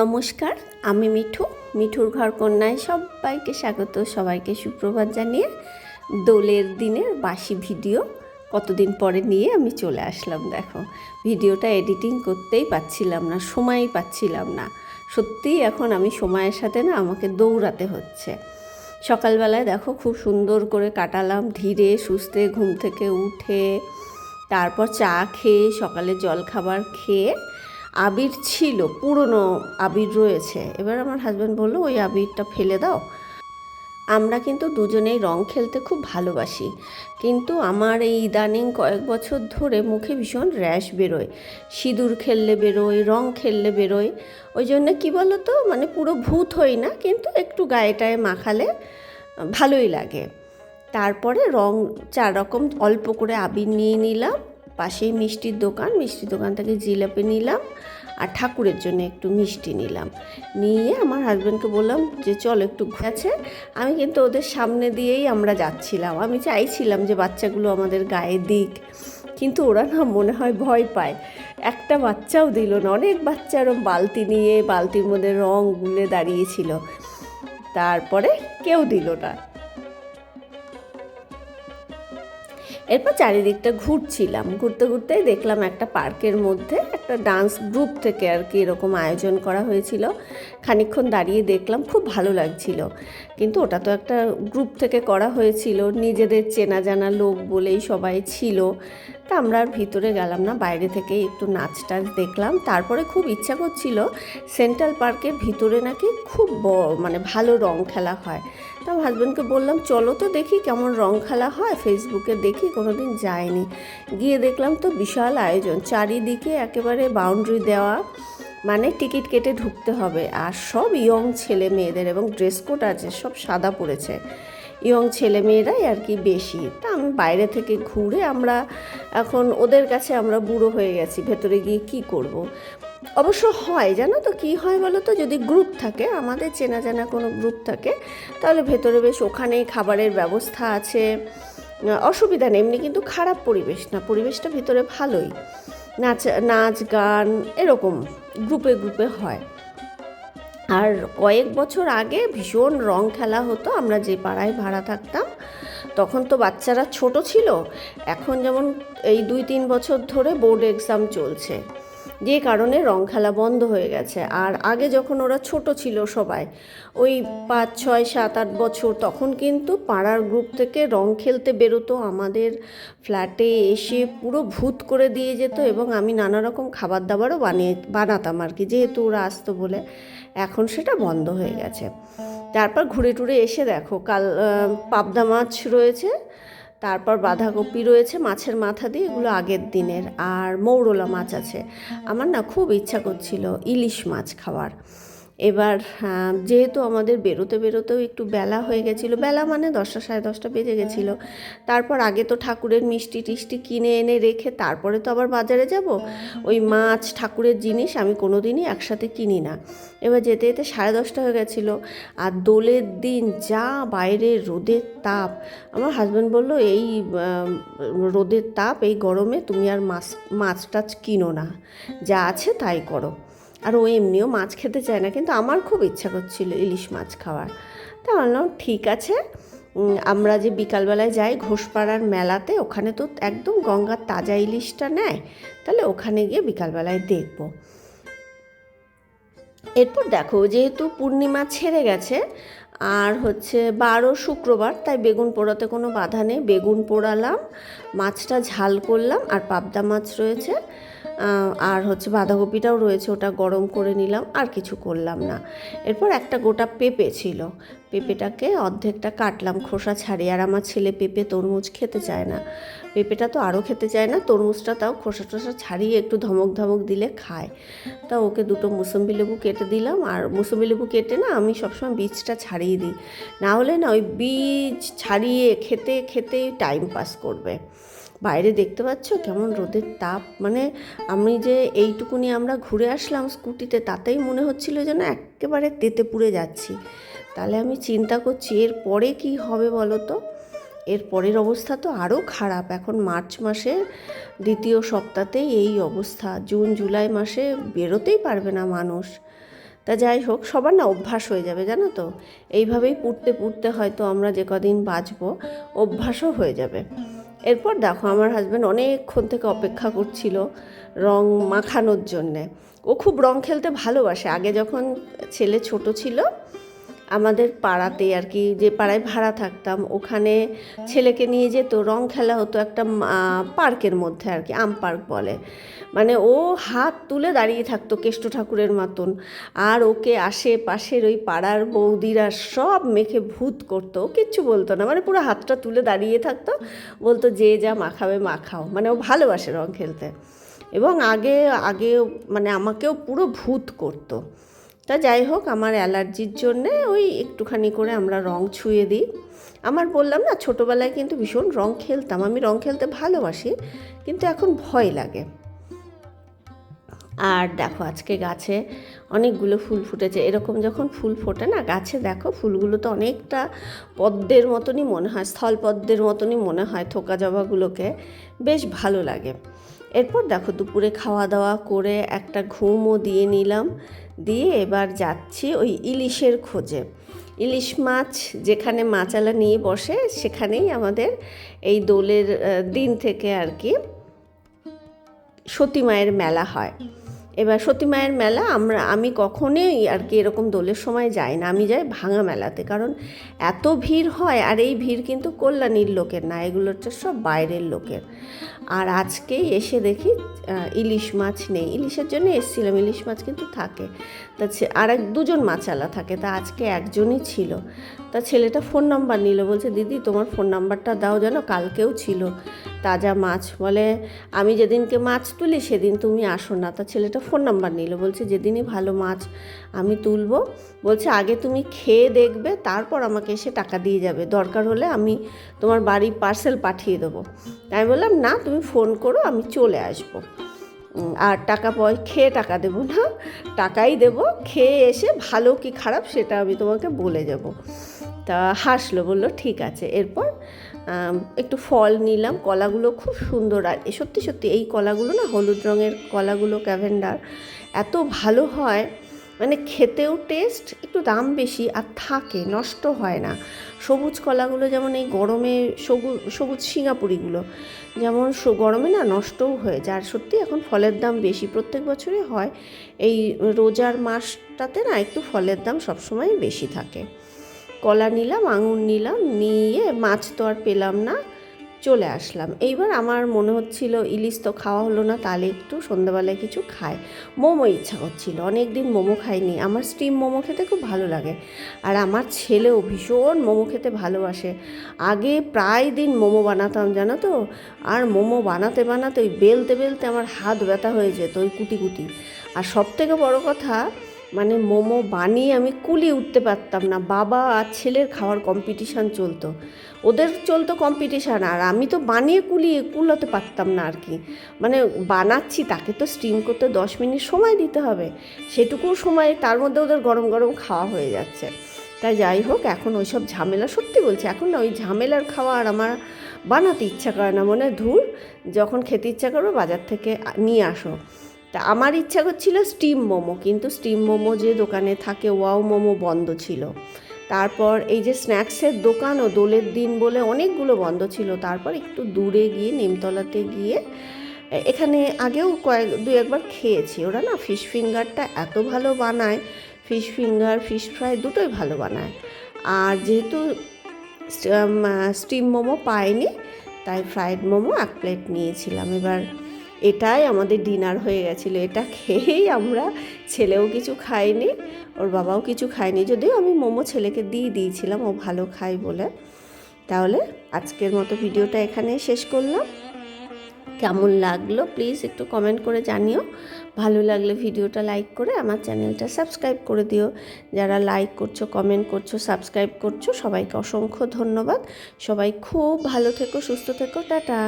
নমস্কার, আমি মিঠু। মিঠুর ঘর কন্যায় সবাইকে স্বাগত, সবাইকে সুপ্রভাত জানিয়ে দোলের দিনের বাসি ভিডিও কতদিন পরে নিয়ে আমি চলে আসলাম, দেখো। ভিডিওটা এডিটিং করতেই পাচ্ছিলাম না, সময়ই পাচ্ছিলাম না। সত্যিই এখন আমি সময়ের সাথে না আমাকে দৌড়াতে হচ্ছে। সকালবেলায় দেখো খুব সুন্দর করে কাটালাম, ধীরে সুস্থে ঘুম থেকে উঠে, তারপর চা খেয়ে সকালে জলখাবার খেয়ে আবির ছিল, পুরনো আবির রয়েছে। এবার আমার হাজব্যান্ড বলল, ওই আবিরটা ফেলে দাও। আমরা কিন্তু দুজনেই রং খেলতে খুব ভালোবাসি। কিন্তু আমার এই ইদানিং কয়েক বছর ধরে মুখে ভীষণ র্যাশ বেরোয়। সিঁদুর খেললে বেরোয়, রং খেললে বেরোয়। ওই জন্য কী বলো তো মানে পুরো ভূত হই না, কিন্তু একটু গায়েটায় মাখালে ভালোই লাগে। তারপরে রং চার রকম অল্প করে আবির নিয়ে নিলাম। পাশেই মিষ্টির দোকান। মিষ্টির দোকান থেকে জিলাপি নিলাম আর ঠাকুরের জন্য একটু মিষ্টি নিলাম। নিয়ে আমার হাজব্যান্ডকে বললাম যে, চল একটু ঘুরেছে আমি কিন্তু ওদের সামনে দিয়েই আমরা যাচ্ছিলাম। আমি চাইছিলাম যে, বাচ্চাগুলো আমাদের গায়ে দিক। কিন্তু ওরা না মনে হয় ভয় পায়। একটা বাচ্চাও দিল না। অনেক বাচ্চা ওরম বালতি নিয়ে, বালতির মধ্যে রং গুলে দাঁড়িয়েছিল। তারপরে কেউ দিল না। এরপর চারিদিকটা ঘুরছিলাম। ঘুরতে ঘুরতেই দেখলাম একটা পার্কের মধ্যে একটা ডান্স গ্রুপ থেকে আর কি এরকম আয়োজন করা হয়েছিল। খানিকক্ষণ দাঁড়িয়ে দেখলাম, খুব ভালো লাগছিল। কিন্তু ওটা তো একটা গ্রুপ থেকে করা হয়েছিল, নিজেদের চেনা জানা লোক বলেই সবাই ছিল। তা আমরা আর ভিতরে গেলাম না, বাইরে থেকে একটু নাচ টাচ দেখলাম। তারপরে খুব ইচ্ছা করছিল, সেন্ট্রাল পার্কের ভিতরে নাকি খুব মানে ভালো রং খেলা হয়। তা হাজব্যান্ডকে বললাম, চলো তো দেখি কেমন রং খেলা হয়। ফেসবুকে দেখি কোনো দিন যায়নি। গিয়ে দেখলাম তো বিশাল আয়োজন। চারিদিকে একেবারে বাউন্ডারি দেওয়া মানে টিকিট কেটে ঢুকতে হবে। আর সব ইয়ং ছেলে মেয়েদের এবং ড্রেস কোড আছে, সব সাদা পড়েছে। ইয়ং ছেলে মেয়েরাই আর কি বেশি। তা আমি বাইরে থেকে ঘুরে আমরা এখন ওদের কাছে আমরা বুড়ো হয়ে গেছি, ভেতরে গিয়ে কি করব। অবশ্য হয়, জানো তো? কী হয় বলো তো? যদি গ্রুপ থাকে, আমাদের চেনা জানা কোনো গ্রুপ থাকে, তাহলে ভেতরে বেশ ওখানেই খাবারের ব্যবস্থা আছে। অসুবিধা নেই, এমনি কিন্তু খারাপ পরিবেশ না, পরিবেশটা ভিতরে ভালোই। নাচ নাচ, গান, এরকম গ্রুপে গ্রুপে হয়। আর কয়েক বছর আগে ভীষণ রং খেলা হতো, আমরা যে পাড়ায় ভাড়া থাকতাম, তখন তো বাচ্চারা ছোট ছিল। এখন যেমন এই দুই তিন বছর ধরে বোর্ড এক্সাম চলছে। যে কারণে রং খেলা বন্ধ হয়ে গেছে। আর আগে যখন ওরা ছোট ছিল সবাই, ওই পাঁচ, ছয়, সাত, আট বছর, তখন কিন্তু পাড়ার গ্রুপ থেকে রং খেলতে বেরোতো। আমাদের ফ্ল্যাটে এসে পুরো ভূত করে দিয়ে যেত এবং আমি নানা রকম খাবার দাবারও বানিয়ে, বানাতাম আর কি, যেহেতু ওরা আসতো বলে। এখন সেটা বন্ধ হয়ে গেছে। তারপর ঘুরে টুরে এসে দেখো, কাল পাবদা মাছ রয়েছে। তারপর বাঁধাকপি রয়েছে, মাছের মাথা দিয়ে, এগুলো আগের দিনের। আর মৌরলা মাছ আছে। আমার না খুব ইচ্ছা করছিল ইলিশ মাছ খাওয়ার। এবার যেহেতু আমাদের বেরোতে বেরোতেও একটু বেলা হয়ে গেছিল, বেলা মানে দশটা সাড়ে দশটা বেজে গেছিল। তারপর আগে তো ঠাকুরের মিষ্টি টিষ্টি কিনে এনে রেখে তারপরে তো আবার বাজারে যাব। ওই মাছ, ঠাকুরের জিনিস আমি কোনো দিনই একসাথে কিনি না। এবার যেতে যেতে সাড়ে দশটা হয়ে গেছিল আর দোলের দিন যা বাইরে রোদের তাপ। আমার হাজব্যান্ড বলল, এই রোদের তাপ, এই গরমে তুমি আর মাছ মাছ টাছ কিনো না। যা আছে তাই করো। আর ও এমনিও মাছ খেতে চায় না, কিন্তু আমার খুব ইচ্ছা করছিল ইলিশ মাছ খাওয়ার। তা বললাম, ঠিক আছে আমরা যে বিকালবেলায় যাই ঘোষপাড়ার মেলাতে, ওখানে তো একদম গঙ্গার তাজা ইলিশটা নেয়, তাহলে ওখানে গিয়ে বিকালবেলায় দেখব। এরপর দেখো, যেহেতু পূর্ণিমা ছেড়ে গেছে, আর হচ্ছে বারো শুক্রবার, তাই বেগুন পোড়াতে কোনো বাধা নেই। বেগুন পোড়ালাম, মাছটা ঝাল করলাম, আর পাবদা মাছ রয়েছে। আর হচ্ছে বাঁধাকপিটাও রয়েছে, ওটা গরম করে নিলাম, আর কিছু করলাম না। এরপর একটা গোটা পেঁপে ছিল। পেঁপেটাকে অর্ধেকটা কাটলাম, খোসা ছাড়িয়ে। আর আমার ছেলে পেঁপে তরমুজ খেতে চায় না। পেঁপেটা তো আরও খেতে চায় না, তরমুজটা তাও খোসা টোসা ছাড়িয়ে একটু ধমক ধমক দিলে খায়। তা ওকে দুটো মুসম্বি লেবু কেটে দিলাম, আর মুসম্বি লেবু কেটে না আমি সবসময় বীজটা ছাড়িয়ে দিই। না হলে না ওই বীজ ছাড়িয়ে খেতে খেতে টাইম পাস করবে। বাইরে দেখতে পাচ্ছ? কেমন রোদের তাপ? মানে আমি যে এইটুকুনি আমরা ঘুরে আসলাম স্কুটিতে, তাতেই মনে হচ্ছিল যেন একেবারে তেতে পুড়ে যাচ্ছি। তাহলে আমি চিন্তা করছি, এর পরে কি হবে বলো তো? এর পরের অবস্থা তো আরও খারাপ। এখন মার্চ মাসের দ্বিতীয় সপ্তাহতেই এই অবস্থা। জুন, জুলাই মাসে বেরোতেই পারবে না মানুষ। তা যাই হোক, সবার না অভ্যাস হয়ে যাবে, জানো তো? এইভাবেই পুড়তে পুড়তে হয়তো আমরা যে কদিন বাঁচবো, অভ্যাসও হয়ে যাবে। এরপর দেখো আমার হাজব্যান্ড অনেকক্ষণ থেকে অপেক্ষা করছিল রং মাখানোর জন্যে। ও খুব রং খেলতে ভালোবাসে। আগে যখন ছেলে ছোট ছিল আমাদের পাড়াতে আর কি, যে পাড়ায় ভাড়া থাকতাম, ওখানে ছেলেকে নিয়ে যেত, রং খেলা হতো একটা পার্কের মধ্যে আর কি, আম পার্ক বলে। মানে ও হাত তুলে দাঁড়িয়ে থাকতো কেষ্ট ঠাকুরের মতন, আর ওকে আশেপাশের ওই পাড়ার বৌদিরা সব মেখে ভূত করতো কিচ্ছু বলতো না মানে পুরো হাতটা তুলে দাঁড়িয়ে থাকতো, বলতো যে যা মাখাবে মাখাও মানে ও ভালোবাসে রং খেলতে। এবং আগে আগে মানে আমাকেও পুরো ভূত করতো। তা যাই হোক, আমার অ্যালার্জির জন্যে ওই একটুখানি করে আমরা রং ছুঁয়ে দিই। আমার বললাম, না, ছোটোবেলায় কিন্তু ভীষণ রং খেলতাম। আমি রং খেলতে ভালোবাসি, কিন্তু এখন ভয় লাগে। আর দেখো, আজকে গাছে অনেকগুলো ফুল ফুটেছে। এরকম যখন ফুল ফোটে না, গাছে দেখো, ফুলগুলো তো অনেকটা পদ্মের মতনই মনে হয়, স্থল পদ্মের মতনই মনে হয় থোকা জবাগুলোকে। বেশ ভালো লাগে। এরপর দেখো, দুপুরে খাওয়া দাওয়া করে একটা ঘুমও দিয়ে নিলাম। দিয়ে এবার যাচ্ছি ওই ইলিশের খোঁজে। ইলিশ মাছ যেখানে মাচালা নিয়ে বসে, সেখানেই আমাদের এই দোলের দিন থেকে আর কি সতী মায়ের মেলা হয়। এবার সতী মায়ের মেলা, আমরা, আমি কখনোই আর কি এরকম দোলের সময় যাই না। আমি যাই ভাঙা মেলাতে, কারণ এত ভিড় হয়, আর এই ভিড় কিন্তু কল্যাণীর লোকের না, এগুলো হচ্ছে সব বাইরের লোকের। আর আজকেই এসে দেখি ইলিশ মাছ নেই। ইলিশের জন্য এসেছিলাম, ইলিশ মাছ কিন্তু থাকে। তা আর এক, দুজন মাছালা থাকে, তা আজকে একজনই ছিল। তা ছেলেটা ফোন নাম্বার নিল, বলছে, দিদি, তোমার ফোন নাম্বারটা দাও যেন, কালকেও ছিল। তাজা মাছ বলে, আমি যেদিনকে মাছ তুলি সেদিন তুমি আসো না। তা ছেলেটা ফোন নাম্বার নিল, বলছে, যেদিনই ভালো মাছ আমি তুলবো। বলছে, আগে তুমি খেয়ে দেখবে, তারপর আমাকে এসে টাকা দিয়ে যাবে। দরকার হলে আমি তোমার বাড়ি পার্সেল পাঠিয়ে দেবো। আমি বললাম, না, তুমি ফোন করো, আমি চলে আসব। আর টাকা পয়, খেয়ে টাকা দেবো না, টাকাই দেবো, খেয়ে এসে ভালো কি খারাপ সেটা আমি তোমাকে বলে যাব। তা হাসলো, বলল, ঠিক আছে। এরপর একটু ফল নিলাম, কলাগুলো খুব সুন্দর। আর সত্যি সত্যি এই কলাগুলো না, হলুদ রঙের কলাগুলো, ক্যাভেন্ডার, এত ভালো হয়। মানে খেতেও টেস্ট একটু দাম বেশি আর থাকে, নষ্ট হয় না। সবুজ কলাগুলো যেমন এই গরমে সবুজ সবুজ সিঙ্গাপুরিগুলো, যেমন গরমে না নষ্টও হয়ে যায়। আর সত্যি এখন ফলের দাম বেশি, প্রত্যেক বছরই হয়। এই রোজার মাসটাতে না একটু ফলের দাম সবসময় বেশি থাকে। কলা নিলাম, আঙুর নিলাম, নিয়ে মাছ তো আর পেলাম না, চলে আসলাম। এইবার আমার মনে হচ্ছিল, ইলিশ তো খাওয়া হলো না, তাহলে একটু সন্ধ্যাবেলায় কিছু খায় মোমো ইচ্ছা করছিল অনেক দিন মোমো খাইনি। আমার স্টিম মোমো খেতে খুব ভালো লাগে। আর আমার ছেলেও ভীষণ মোমো খেতে ভালোবাসে। আগে প্রায় দিন মোমো বানাতাম, জানো তো? আর মোমো বানাতে বানাতে ওই বেলতে বেলতে আমার হাত ব্যথা হয়ে যেত, ওই কুটি কুটি। আর সব থেকে বড় কথা মানে মোমো বানিয়ে আমি কুলিয়ে উঠতে পারতাম না। বাবা আর ছেলের খাওয়ার কম্পিটিশান চলতো। ওদের চলতো কম্পিটিশান আর আমি তো বানিয়ে কুলিয়ে কুলাতে পারতাম না আর কি। মানে বানাচ্ছি, তাকে তো স্টিম করতে দশ মিনিট সময় দিতে হবে। সেটুকু সময় তার মধ্যে ওদের গরম গরম খাওয়া হয়ে যাচ্ছে। তাই যাই হোক, এখন ওই সব ঝামেলা সত্যি বলছি, এখন না ওই ঝামেলার খাওয়া আর আমার বানাতে ইচ্ছা করে না। মনে ধুর, যখন খেতে ইচ্ছা করবে বাজার থেকে নিয়ে আসো। তা আমার ইচ্ছা করছিল স্টিম মোমো, কিন্তু স্টিম মোমো যে দোকানে থাকে ওয়াও মোমো বন্ধ ছিল। তারপর এই যে স্ন্যাক্সের দোকান ও দোলের দিন বলে অনেকগুলো বন্ধ ছিল। তারপর একটু দূরে গিয়ে, নিমতলাতে গিয়ে এখানে আগেও কয়েক দু একবার খেয়েছি। ওরা না ফিশ ফিঙ্গারটা এত ভালো বানায় ফিশ ফিঙ্গার ফিশ ফ্রাই দুটোই ভালো বানায়। আর যেহেতু স্টিম মোমো পাইনি, তাই ফ্রাইড মোমো এক প্লেট নিয়েছিলাম। এবার এটাই আমাদের ডিনার হয়ে গেছিল। এটা খেয়েই আমরা ছেলেও কিছু খায়নি ওর বাবাও কিছু খায়নি। যদিও আমি মোমো ছেলেকে দিয়ে দিয়েছিলাম, ও ভালো খায় বলে। তাহলে আজকের মতো ভিডিওটা এখানে শেষ করলাম। কেমন লাগল প্লিজ একটু কমেন্ট করে জানিও। ভালো লাগলে ভিডিওটা লাইক করে আমার চ্যানেলটা সাবস্ক্রাইব করে দিও। যারা লাইক করছ কমেন্ট করছ সাবস্ক্রাইব করছ, সবাইকে অসংখ্য ধন্যবাদ। সবাই খুব ভালো থেকো, সুস্থ থেকো, টাটা।